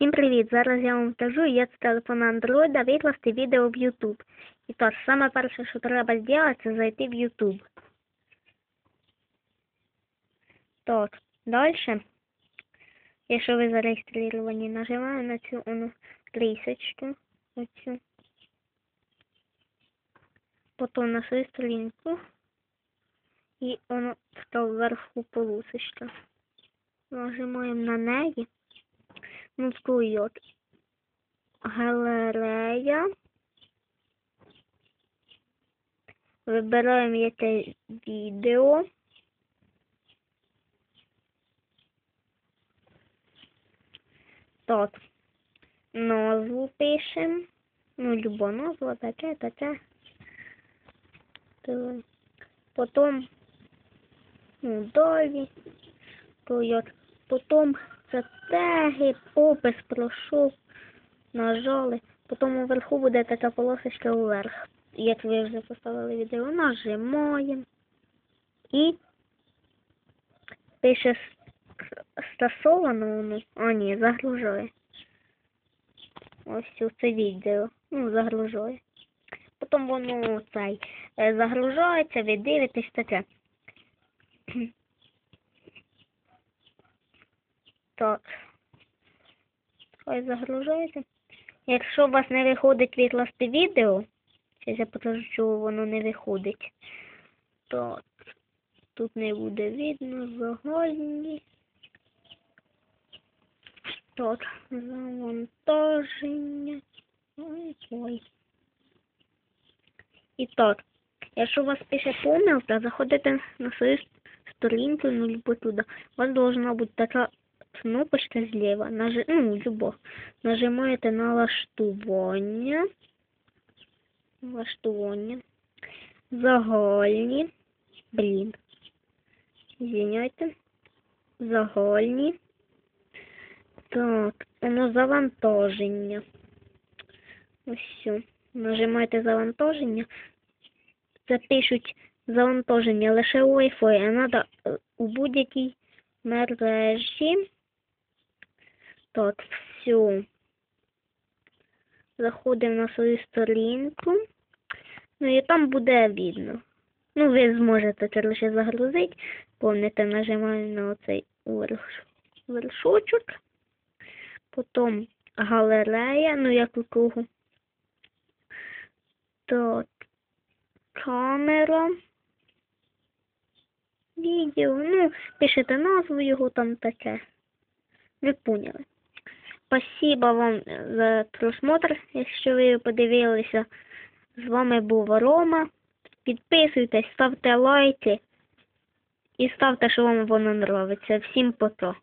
Всім привіт! Зараз я вам скажу, як з телефона Android викласти відео в YouTube. І так, саме перше, що треба зробити, це зайти в YouTube. Так, далі, якщо ви зареєстровані, нажимаємо на цю ону крисочку, оцю. Потім на свою сторінку. І воно така вверху полосочка. Нажимаємо на неї. От галерея. Вибираємо яке відео. Так. Назву пишемо. Ну, любо назву, таке, таке. Так. Потім, ну, далі. То як це теги, опис пройшов, нажали. Потім вверху буде така полосочка вверх. Як ви вже поставили відео, нажимаємо. І пише стосовано воно. А ні, загружає. Ось це відео. Ну, загружає. Потім воно цей е, загружається, ви дивитесь таке. Так. Хай загружається. Якщо у вас не виходить відкласти відео, зараз я покажу, чого воно не виходить. Так. Тут не буде видно загальні. Так, завантаження. Ой, ой. І так, якщо у вас пише помилка, заходите на свою сторінку, ну, либо туди. У вас должна бути така кнопочка зліва, нажи... ну, любо. Нажимаєте налаштування. Налаштування. Загальні. Блін. Извиняйте. Загальні. Так, воно завантаження. Ось все. Нажимаєте завантаження. Це пишуть завантаження лише Wi-Fi, а треба у будь-якій мережі. Так, все. Заходимо на свою сторінку. Ну і там буде видно. Ну, ви зможете це загрузити. Помните, нажимаємо на оцей верш... вершочок. Потім галерея, ну як у кого. Так, камера. Відео, ну, пишете назву його там таке. Ви поняли. Спасибо вам за просмотр, якщо ви подивилися. З вами був Рома. Підписуйтесь, ставте лайки і ставте, що вам воно нравиться. Всім пока.